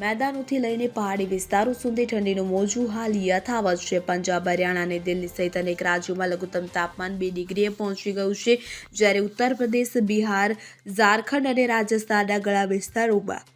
મેદાનોથી લઈને પહાડી વિસ્તારો સુધી ઠંડીનું મોજું હાલ યથાવત છે. પંજાબ, હરિયાણા અને દિલ્હી સહિત અનેક રાજ્યોમાં લઘુત્તમ તાપમાન બે ડિગ્રીએ પહોંચી ગયું છે. જ્યારે ઉત્તર પ્રદેશ, બિહાર, ઝારખંડ અને રાજસ્થાનના ઘણા વિસ્તારોમાં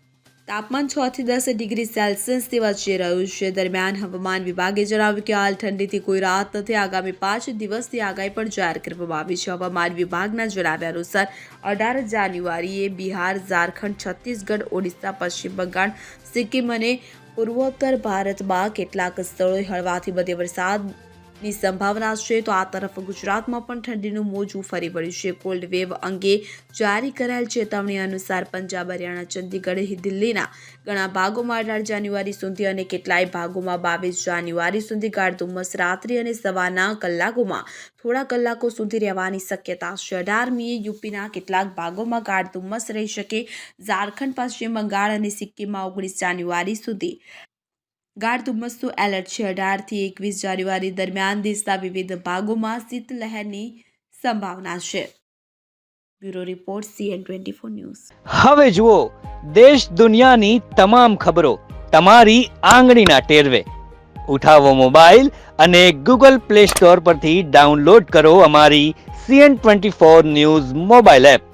તાપમાન છ થી દસ ડિગ્રી સેલ્સિયસથી વચ્ચે રહ્યું છે. દરમિયાન હવામાન વિભાગે જણાવ્યું કે હાલ ઠંડીથી કોઈ રાહત નથી. આગામી પાંચ દિવસની આગાહી પણ જાહેર કરવામાં આવી છે. હવામાન વિભાગના જણાવ્યા અનુસાર, અઢાર જાન્યુઆરીએ બિહાર, ઝારખંડ, છત્તીસગઢ, ઓડિશા, પશ્ચિમ બંગાળ, સિક્કિમ અને પૂર્વોત્તર ભારતમાં કેટલાક સ્થળોએ હળવાથી મધ્ય વરસાદની સંભાવના છે તો આ તરફ ગુજરાતમાં પણ ઠંડીનું મોજું ફરી વળ્યું છે. કોલ્ડ વેવ અંગે જારી કરાયેલ ચેતવણી અનુસાર પંજાબ, હરિયાણા, ચંદીગઢ દિલ્હીના ઘણા ભાગોમાં અઢાર જાન્યુઆરી સુધી અને કેટલાય ભાગોમાં બાવીસ જાન્યુઆરી સુધી ગાઢ ધુમ્મસ રાત્રિ અને સવારના કલાકોમાં થોડા કલાકો સુધી રહેવાની શક્યતા છે. અઢારમીએ યુપીના કેટલાક ભાગોમાં ગાઢ ધુમ્મસ રહી શકે. ઝારખંડ, પશ્ચિમ બંગાળ અને સિક્કિમમાં ઓગણીસ જાન્યુઆરી સુધી ગાઢ ધુમ્મસનું એલર્ટ છે. અઢારથી એકવીસ જાન્યુઆરી દરમિયાન દેશના વિવિધ ભાગોમાં શીતલહેરની સંભાવના છે. Bureau report, CN twenty four news. હવે જુઓ, દેશ દુનિયાની તમામ ખબરો તમારી આંગળીના ટેરવે. ઉઠાવો મોબાઈલ અને ગૂગલ પ્લે સ્ટોર પરથી ડાઉનલોડ કરો અમારી CN twenty four news mobile app.